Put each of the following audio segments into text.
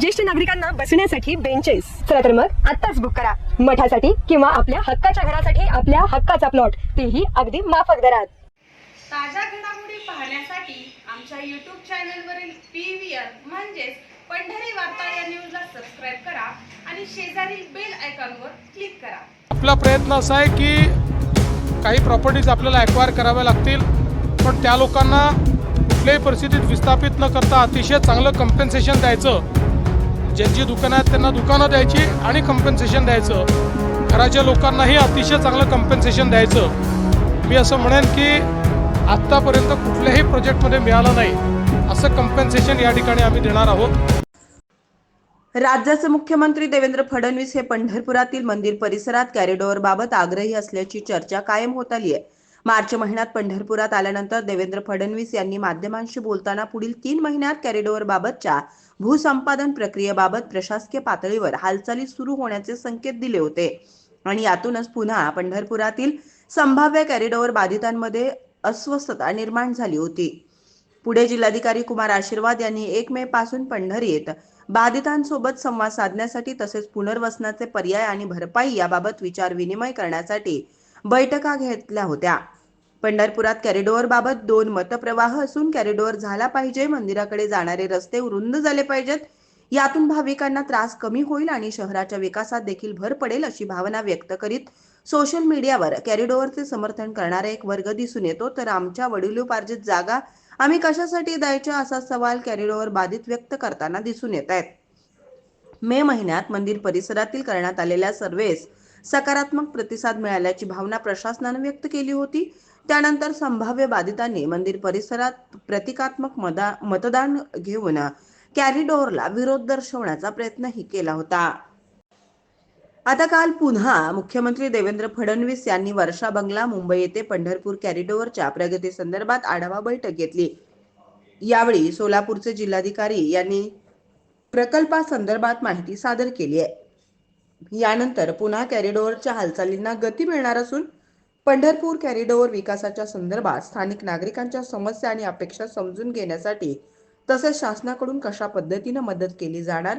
ज्येष्ठ नागरिकांना बसण्यासाठी बेंचेस चला तर मग आत्ताच बुक करा. मठासाठी किंवा आपल्या हक्काच्या घरासाठी आपल्या हक्काचा प्लॉट तेही अगदी माफक दरात. ताज्या घडामोडी पाहण्यासाठी आमच्या यूट्यूब चॅनलवरील पी व्ही आर म्हणजेच पंढरी वार्ता या न्यूजला सबस्क्राईब करा आणि शेजारील बेल आयकॉनवर क्लिक करा. आपला प्रयत्न असा आहे की काही प्रॉपर्टीज आपल्याला ॲक्वायर कराव्या लागतील पण त्या लोकांना कुठल्याही परिस्थितीत विस्थापित न करता अतिशय चांगलं कम्पेन्सेशन द्यायचं. ज्यांची दुकानं आहेत त्यांना दुकानं द्यायची आणि कम्पन्सेशन द्यायचं. घराच्या लोकांनाही अतिशय चांगलं कम्पेन्सेशन द्यायचं. मी असं म्हणेन की आत्तापर्यंत कुठल्याही प्रोजेक्टमध्ये मिळालं नाही. असं कम्पन्सेशन या ठिकाणी आम्ही देणार आहोत. राज्याचे मुख्यमंत्री देवेंद्र फडणवीस हे पंढरपुरातील मंदिर परिसरात कॅरिडॉर बाबत आग्रही असल्याची चर्चा कायम होत आली आहे मार्च महिन्यात पंढरपुरात आल्यानंतर देवेंद्र फडणवीस यांनी माध्यमांशी बोलताना पुढील तीन महिन्यात कॅरिडॉर बाबतच्या भूसंपादन प्रक्रियेबाबत प्रशासकीय पातळीवर हालचाली सुरू होण्याचे संकेत दिले होते. आणि यातूनच पुन्हा पंढरपुरातील संभाव्य कॅरिडॉर बाधितांमध्ये अस्वस्थता निर्माण झाली होती. पुढे जिल्हाधिकारी कुमार आशीर्वाद यांनी एक मे पासून पंढरीत बाधितांसोबत संवाद साधण्यासाठी तसेच पुनर्वसनाचे पर्याय आणि भरपाई याबाबत विचार विनिमय करण्यासाठी बैठका घेतल्या होत्या. पंढरपुरात कॅरिडोअर बाबत दोन मतप्रवाह असून कॅरिडोअर झाला पाहिजे मंदिराकडे जाणारे रस्ते रुंद झाले पाहिजेत. यातून भाविकांना त्रास कमी होईल आणि शहराच्या विकासात देखील भर पडेल अशी भावना व्यक्त करीत सोशल मीडियावर कॅरिडोअरचे समर्थन करणारा एक वर्ग दिसून येतो. तर आमच्या वडिलोपार्जित जागा आम्ही कशासाठी द्यायच्या असा सवाल कॅरिडोअर बाधित व्यक्त करताना दिसून येत आहेत. मे महिन्यात मंदिर परिसरातील करण्यात आलेल्या सर्वेस सकारात्मक प्रतिसाद मिळाल्याची भावना प्रशासनानं व्यक्त केली होती. त्यानंतर संभाव्य बाधितांनी मंदिर परिसरात प्रतिकात्मक मदा मतदान घेऊन कॅरिडोअरला विरोध दर्शवण्याचा प्रयत्नही केला होता. आता काल पुन्हा मुख्यमंत्री देवेंद्र फडणवीस यांनी वर्षा बंगला मुंबई येथे पंढरपूर कॅरीडोअरच्या प्रगती संदर्भात आढावा बैठक घेतली. यावेळी सोलापूरचे जिल्हाधिकारी यांनी प्रकल्पासंदर्भात माहिती सादर केली आहे. यानंतर पुन्हा कॅरिडोअरच्या हालचालींना गती मिळणार असून पंढरपूर कॅरिडोअर विकासाच्या संदर्भात स्थानिक नागरिकांच्या समस्या आणि अपेक्षा समजून घेण्यासाठी तसेच शासनाकडून कशा पद्धतीनं मदत केली जाणार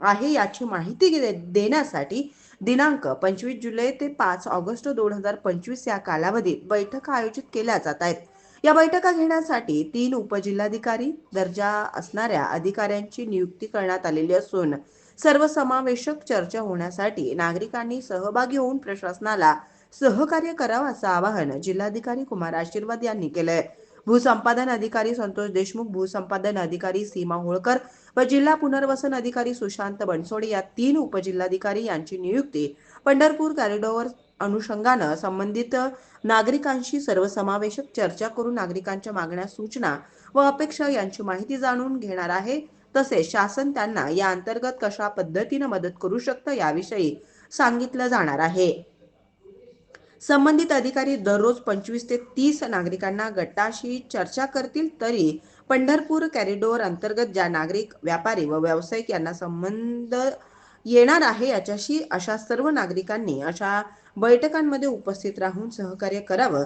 आहे याची माहिती दे- देण्यासाठी दिनांक पंचवीस जुलै ते पाच ऑगस्ट दोन हजार पंचवीस या कालावधीत बैठका आयोजित केल्या जात आहेत. या बैठका घेण्यासाठी तीन उपजिल्हाधिकारी दर्जा असणाऱ्या अधिकाऱ्यांची नियुक्ती करण्यात आलेली असून सर्वसमावेशक चर्चा होण्यासाठी नागरिकांनी सहभागी होऊन प्रशासनाला सहकार्य करावं असं आवाहन जिल्हाधिकारी कुमार आशीर्वाद यांनी केलंय. भूसंपादन अधिकारी संतोष देशमुख भूसंपादन अधिकारी सीमा होळकर व जिल्हा पुनर्वसन अधिकारी सुशांत बनसोडे या तीन उपजिल्हाधिकारी यांची नियुक्ती पंढरपूर कॉरिडॉर अनुषंगानं संबंधित नागरिकांशी सर्वसमावेशक चर्चा करून नागरिकांच्या मागण्या सूचना व अपेक्षा यांची माहिती जाणून घेणार आहे. तसेच शासन त्यांना या अंतर्गत कशा पद्धतीनं मदत करू शकतं याविषयी सांगितलं जाणार आहे. संबंधित अधिकारी दररोज पंचवीस ते तीस नागरिकांना गटाशी चर्चा करतील तरी पंढरपूर कॅरिडोर अंतर्गत ज्या नागरिक व्यापारी व व्यावसायिक यांना संबंध येणार आहे याच्याशी अशा सर्व नागरिकांनी अशा बैठकांमध्ये उपस्थित राहून सहकार्य करावं.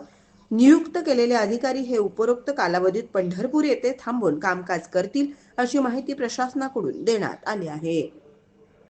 नियुक्त केलेले अधिकारी हे उपरोक्त कालावधीत पंढरपूर येथे थांबून कामकाज करतील अशी माहिती प्रशासनाकडून देण्यात आली आहे.